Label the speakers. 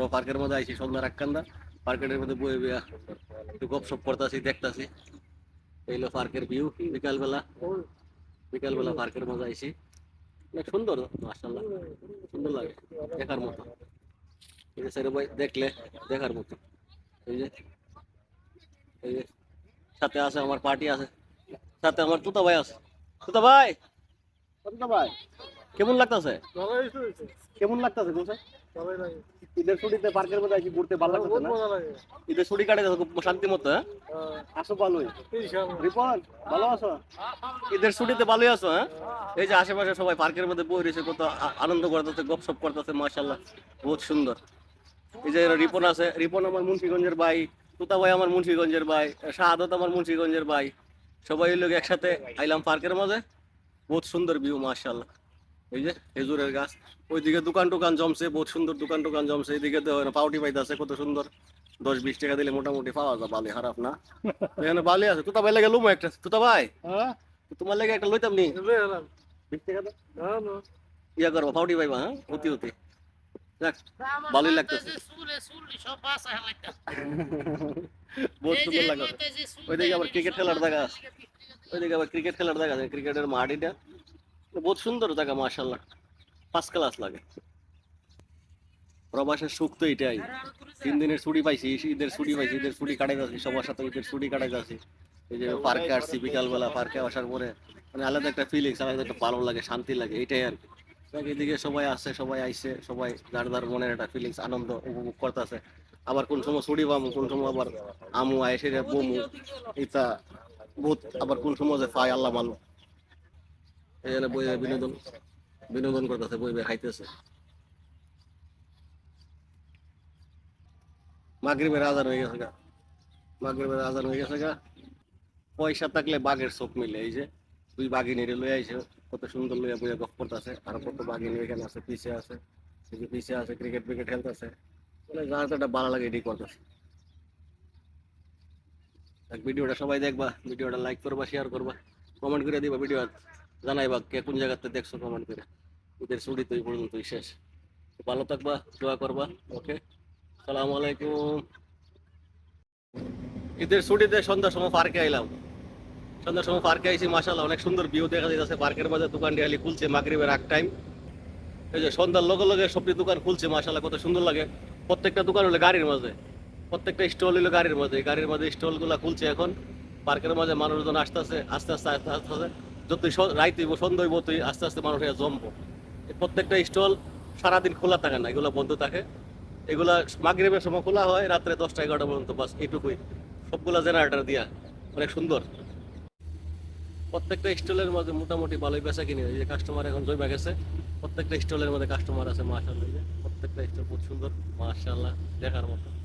Speaker 1: আমরা পার্কের মধ্যে আইছি সন্ধ্যার একখান্দা পার্কের মধ্যে বয়ে বইয়া একটু গপসপ করতেছি দেখতাছি। এইলো পার্কের ভিউ বিকালবেলা। বিকালবেলা পার্কের মধ্যে আইছি। অনেক সুন্দর মাসাল্লাহ সুন্দর লাগে দেখার মতো। এই যে সেরে ভাই দেখলে দেখার মতো। এই যে এই যে সাথে আছে আমার পার্টি আছে। সাথে আমার তুতা ভাই আছে। তুতা ভাই! তুতা ভাই! কেমন লাগতাছে? কেমন লাগতাছে
Speaker 2: লাগে
Speaker 1: ঈদের ছুটিতে পার্কের মধ্যে আইছি ঘুরতে ভালো লাগতাছে না?
Speaker 2: লাগে।
Speaker 1: ঈদের ছুটি কাটে শান্তি মতো হ্যাঁ?
Speaker 2: হ্যাঁ,
Speaker 1: আসো ভালোই। রিপন ভালো আছো? ঈদের ছুটিতে ভালোই আছো হ্যাঁ? এই যে আশেপাশে সবাই পার্কের মধ্যে বই রয়েছে কত আনন্দ করতেছে গপসপ করতেছে মাশাল্লাহ বহুত সুন্দর। এই যে রিপন আছে রিপন আমার মুন্সিগঞ্জের ভাই তুতা ভাই আমার মুন্সিগঞ্জের ভাই শাহাদত আমার মুন্সিগঞ্জের ভাই সবাই লোক একসাথে আইলাম পার্কের মাঝে বহুত সুন্দর ভিউ মাশাল্লাহ এই যে খেজুরের গাছ। ওইদিকে দোকান টোকান জমছে বহুত সুন্দর দোকান টোকান জমছে। এদিকে তো পাউটি পাইতেছে কত সুন্দর। দশ বিশ টাকা দিলে মোটামুটি পাওয়া যায় বালি খারাপ না। এখানে বালি আছে তুতা ভাই লাগে লুমো একটা। তুতা ভাই
Speaker 2: হ্যাঁ?
Speaker 1: তোমার লাগে একটা লইতাম নি?
Speaker 2: চলে এলাম
Speaker 1: বিশ টাকা দাও।
Speaker 2: হ্যাঁ না।
Speaker 1: ইয়া করব পাউটি পাইবা হ্যাঁ? অতি অতি। যাক ভালোই লাগতেছে। বহুত সুন্দর লাগতেছে। ওইদিকে আবার ক্রিকেট খেলার জায়গা আছে। ওইদিকে আবার ক্রিকেট খেলার জায়গা আছে ক্রিকেটের মাঠ এটা। বহুত সুন্দর জায়গা মাশাল্লাহ ফার্স্ট ক্লাস লাগে। প্রবাসের সুখ তো এটাই। তিন দিনের ছুটি পাইছি, ঈদের ছুটি পাইছি, ঈদের ছুটি কাটাই যাচ্ছি, সবার সাথে ঈদের ছুটি কাটাই যাচ্ছি। এই যে পার্কে আসছি বিকালবেলা পার্কে আসার পরে মানে আলাদা একটা ফিলিংস আলাদা একটা ভালো লাগে, শান্তি লাগে, এটাই আর কি। এদিকে সবাই আসছে, সবাই আইছে, সবাই যার যার মনের একটা ফিলিংস আনন্দ উপভোগ করতেছে। আবার কোন সময় ছুটি পাবো, কোন সময় আবার আমু আইসে বমু, এটা বহুত আবার কোন সময় যে পাই আল্লাহ মানো বিনোদন বিনোদন করতেছে খাইতেছে। মাগরিবের আজান হয়ে গেছে গা। মাগরিবের আজান হয়ে গেছে গা। পয়সা থাকলে বাঘের চোখ মিলে, এই যে দুই বাঘিনীরে লই আইছে, কত সুন্দর লইয়া বইয়া গপ করতেছে, আর কত বাঘিনী এখানে আছে, পিছে আছে পিছে আছে ক্রিকেট ফ্রিকেট খেলতেছে। মানে যার যেটা ভালো লাগে, এটাই করতেছে। ভিডিওটা সবাই দেখবা, ভিডিওটা লাইক করবা শেয়ার করবা কমেন্ট করে দিবা ভিডিও জানাইবা কে কোন জায়গাতে দেখছ কমেন্ট করে। ওদের ছুটি তো এই পর্যন্তই শেষ। ভালো থাকবা, দোয়া করবা, ওকে? সালাম আলাইকুম। ঈদের ছুটিতে সন্ধ্যার সময় পার্কে আইলাম। সন্ধ্যার সময় পার্কে আইছি মাসাল্লাহ অনেক সুন্দর ভিউ দেখা যাচ্ছে পার্কের মাঝে দোকান ডিয়ালি খুলছে মাগরিবের এক টাইম এই যে সন্ধ্যার লগে লগে সবটি দোকান খুলছে মাসাল্লাহ কত সুন্দর লাগে। প্রত্যেকটা দোকান হলো গাড়ির মাঝে। প্রত্যেকটা স্টল হলো গাড়ির মাঝে। গাড়ির মাঝে স্টলগুলা খুলছে এখন। পার্কের মাঝে মানুষজন আসতেছে, আস্তে আস্তে আস্তে আস্তে আস্তে। যতই স- রাইত হইব, সন্ধ্যা হইব তুই আস্তে আস্তে মানুষ জমবো প্রত্যেকটা স্টল সারাদিন খোলা থাকে না, এগুলো বন্ধ থাকে। এগুলা মাগরিবের সময় খোলা হয়, রাত্রে দশটা এগারোটা পর্যন্ত, বাস এইটুকুই। সবগুলা জেনারেটার দিয়া, অনেক সুন্দর। প্রত্যেকটা স্টলের মধ্যে মোটামুটি ভালোই বেচা কিনে। যে কাস্টমার এখন জমে গেছে, প্রত্যেকটা স্টলের মধ্যে কাস্টমার আছে যে প্রত্যেকটা স্টল খুব সুন্দর মাশাল্লাহ দেখার মতো।